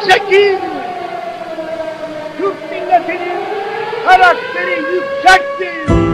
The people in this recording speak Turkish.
milleti. Türk milletinin karakteri yüksektir.